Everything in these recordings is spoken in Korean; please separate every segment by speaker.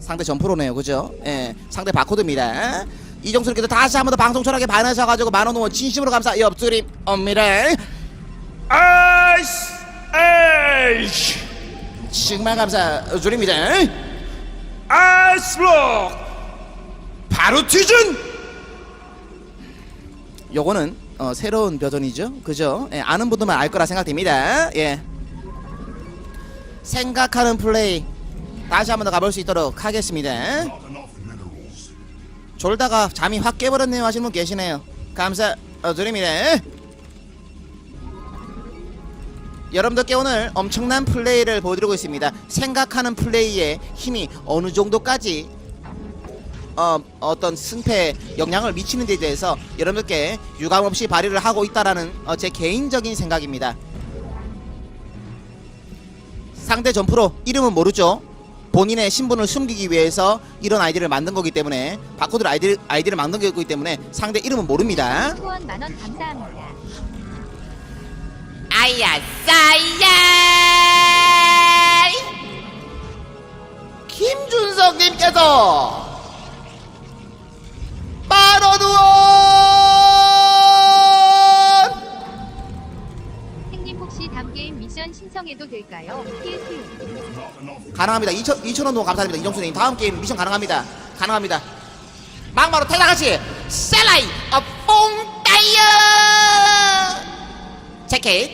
Speaker 1: 상대 점프로네요. 그죠? 예 상대 바코드입니다. 이정수님께서 다시 한 번 더 방송 철학에 반하셔가지고 만원 후원 진심으로 감사. 옆수림 엄밀
Speaker 2: 아이스 에이씨.
Speaker 1: 정말 감사 드립니다.
Speaker 2: 아이스 블록. 바로 튀준
Speaker 1: 요거는 어, 새로운 버전이죠? 그죠? 예, 아는 분들만 알 거라 생각됩니다. 예. 생각하는 플레이 다시 한 번 더 가볼 수 있도록 하겠습니다. 졸다가 잠이 확 깨버렸네요. 하시는 분 계시네요. 감사 어, 여러분들께 오늘 엄청난 플레이를 보여드리고 있습니다. 생각하는 플레이의 힘이 어느 정도까지 어, 어떤 승패에 영향을 미치는 데 대해서 여러분들께 유감없이 발휘를 하고 있다라는 어, 제 개인적인 생각입니다. 상대 점프로 이름은 모르죠. 본인의 신분을 숨기기 위해서 이런 아이디를 만든 거기 때문에 바코드 아이디, 아이디를 만든 거기 때문에 상대 이름은 모릅니다.
Speaker 3: 후원 만원 감사합니다.
Speaker 1: 아야 싸야 김준석님께서 만원우원
Speaker 3: 님 혹시 다음 게임 미션 신청해도 될까요? TSU.
Speaker 1: 가능합니다. 2천, 2천원 동안 감사드립니다. 이정수님 다음 게임 미션 가능합니다. 가능합니다. 막마로 탈락하시. 셀라이 어 뽕따이어 체켓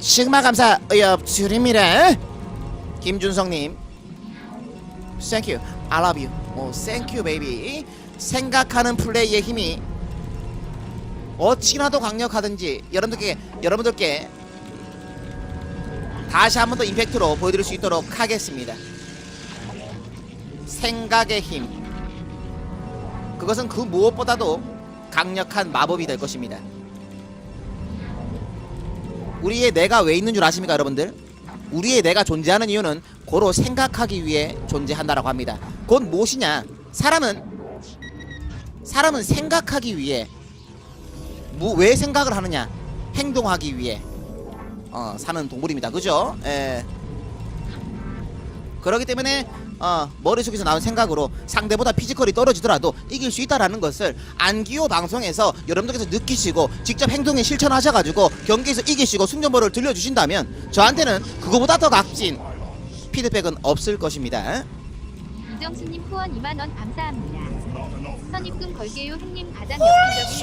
Speaker 1: 정말 감사 의협 드립니다. 김준성님. Thank you. I love you. 오 Thank 생각하는 플레이의 힘이 어찌나도 강력하든지 여러분들께 여러분들께 다시 한 번 더 임팩트로 보여드릴 수 있도록 하겠습니다. 생각의 힘. 그것은 그 무엇보다도 강력한 마법이 될 것입니다. 우리의 내가 왜 있는 줄 아십니까, 여러분들? 우리의 내가 존재하는 이유는 고로 생각하기 위해 존재한다라고 합니다. 그건 무엇이냐? 사람은 사람은 생각하기 위해 무, 왜 생각을 하느냐? 행동하기 위해 어, 사는 동물입니다. 그죠? 예. 그렇기 때문에 어, 머릿속에서 나온 생각으로 상대보다 피지컬이 떨어지더라도 이길 수 있다라는 것을 안기호 방송에서 여러분들께서 느끼시고 직접 행동에 실천하셔가지고 경기에서 이기시고 승전보를 들려주신다면 저한테는 그거보다 더 값진 피드백은 없을 것입니다.
Speaker 3: 이정수님 후원 2만 원 감사합니다. 선입금 걸게요. 행님 가장 엽기적인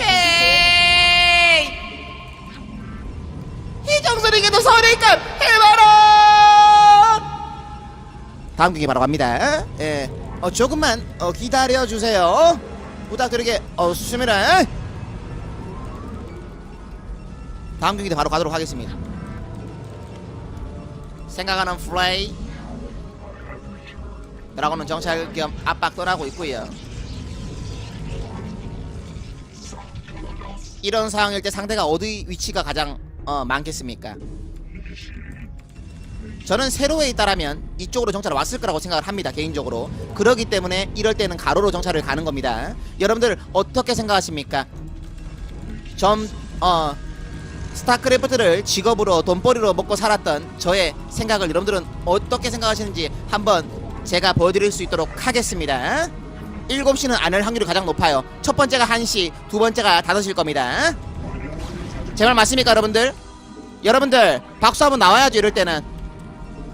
Speaker 1: 선입금 해봐라! 다음 경기 바로 갑니다. 예, 어, 조금만 어, 기다려 주세요. 부탁드리게. 어, 수미라 다음 경기도 바로 가도록 하겠습니다. 생각하는 플레이. 드라곤은 정찰 겸 압박 떠나고 있고요. 이런 상황일 때 상대가 어디 위치가 가장 어, 많겠습니까? 저는 세로에 있다라면 이쪽으로 정찰을 왔을 거라고 생각을 합니다 개인적으로. 그러기 때문에 이럴 때는 가로로 정찰을 가는 겁니다. 여러분들 어떻게 생각하십니까? 점 어, 스타크래프트를 직업으로 돈벌이로 먹고 살았던 저의 생각을 여러분들은 어떻게 생각하시는지 한번 제가 보여드릴 수 있도록 하겠습니다. 7시는 안할 확률이 가장 높아요. 첫 번째가 1시 두 번째가 5시일 겁니다. 제 말 맞습니까 여러분들? 여러분들 박수 한번 나와야죠 이럴 때는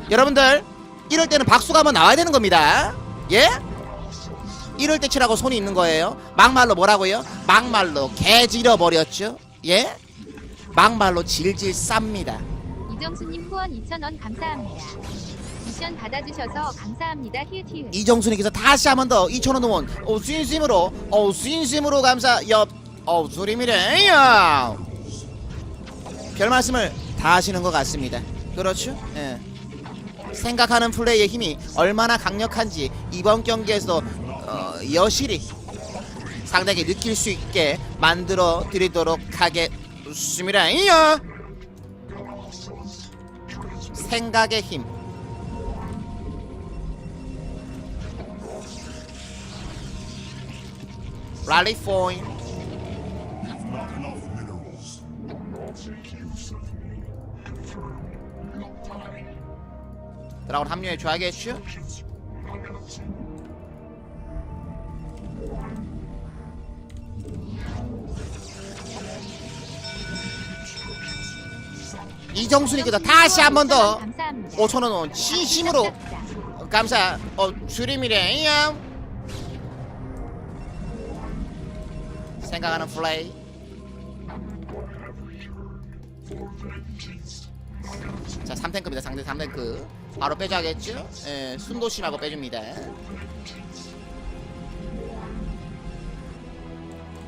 Speaker 1: 여러분들 이럴 때는 박수가 한번 나와야 되는 겁니다 예? 이럴 때 치라고 손이 있는 거예요 막말로 뭐라고요? 막말로 개지려 버렸죠 예? 막말로 질질 쌉니다
Speaker 3: 이정수님 후원 2천 원 감사합니다. 미션 받아주셔서 감사합니다. 히읗히읗.
Speaker 1: 이정순님께서 다시 한 번 더 2천원 응원 어 진심으로 어 진심으로 감사 옆어 수림이래요 별 말씀을 다 하시는 것 같습니다. 그렇죠? 예. 생각하는 플레이의 힘이 얼마나 강력한지 이번 경기에서 어, 여실히 상대에게 느낄 수 있게 만들어 드리도록 하겠습니다. 이요 생각의 힘. 랄리 포인 드라곤 합류해 줘야겠슈? 이정순이거다 다시 한 번 더 5천원 진심으로 감사 어 주림이래. 야. 생각하는 플레이. 자 3탱크입니다. 상대 3탱크. 바로 빼줘야겠죠? 예, 순도심하고 빼줍니다.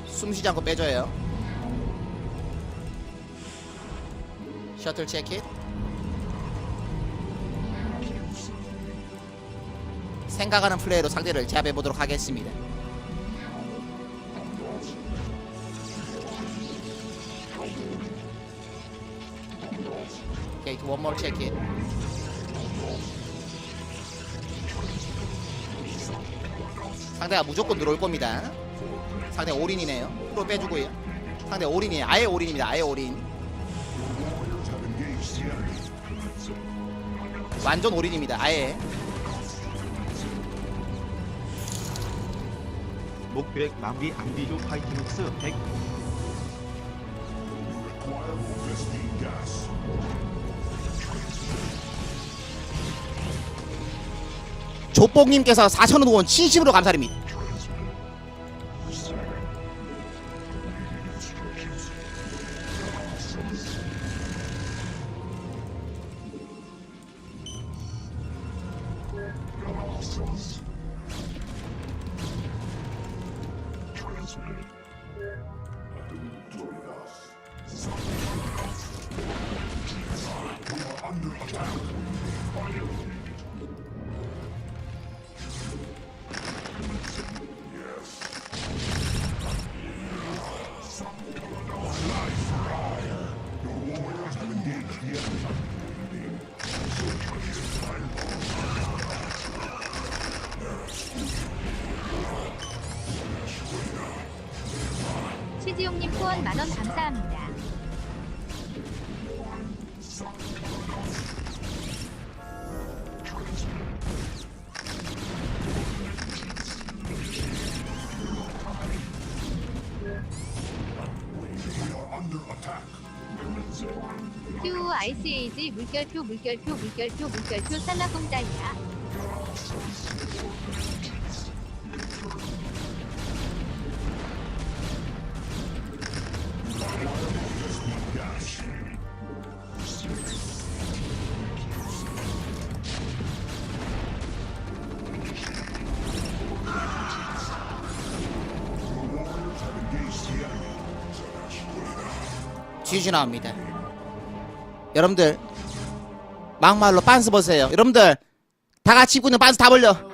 Speaker 1: 숨쉬지 않고 빼줘요. 셔틀 체킷. 생각하는 플레이로 상대를 제압해 보도록 하겠습니다. One more check it. 상대가 무조건 들어올 겁니다. 상대 올인이네요. 프로 빼주고요. 상대 올인이에요. 아예 올인입니다. 아예 올인. 완전 올인입니다. 아예.
Speaker 4: 목백 마무리 안비조 파이팅스 100
Speaker 1: 조뽕님께서 4,000원 후원 진심으로 감사드립니다.
Speaker 3: 후원 만원 감사합니다. 큐 아이스에이지 물결표 물결표 물결표 물결표 산나공짜이야.
Speaker 1: 나옵니다. 여러분들 막말로 빤스 벗으세요. 여러분들 다 같이 입고 있는 빤스 다 벌려.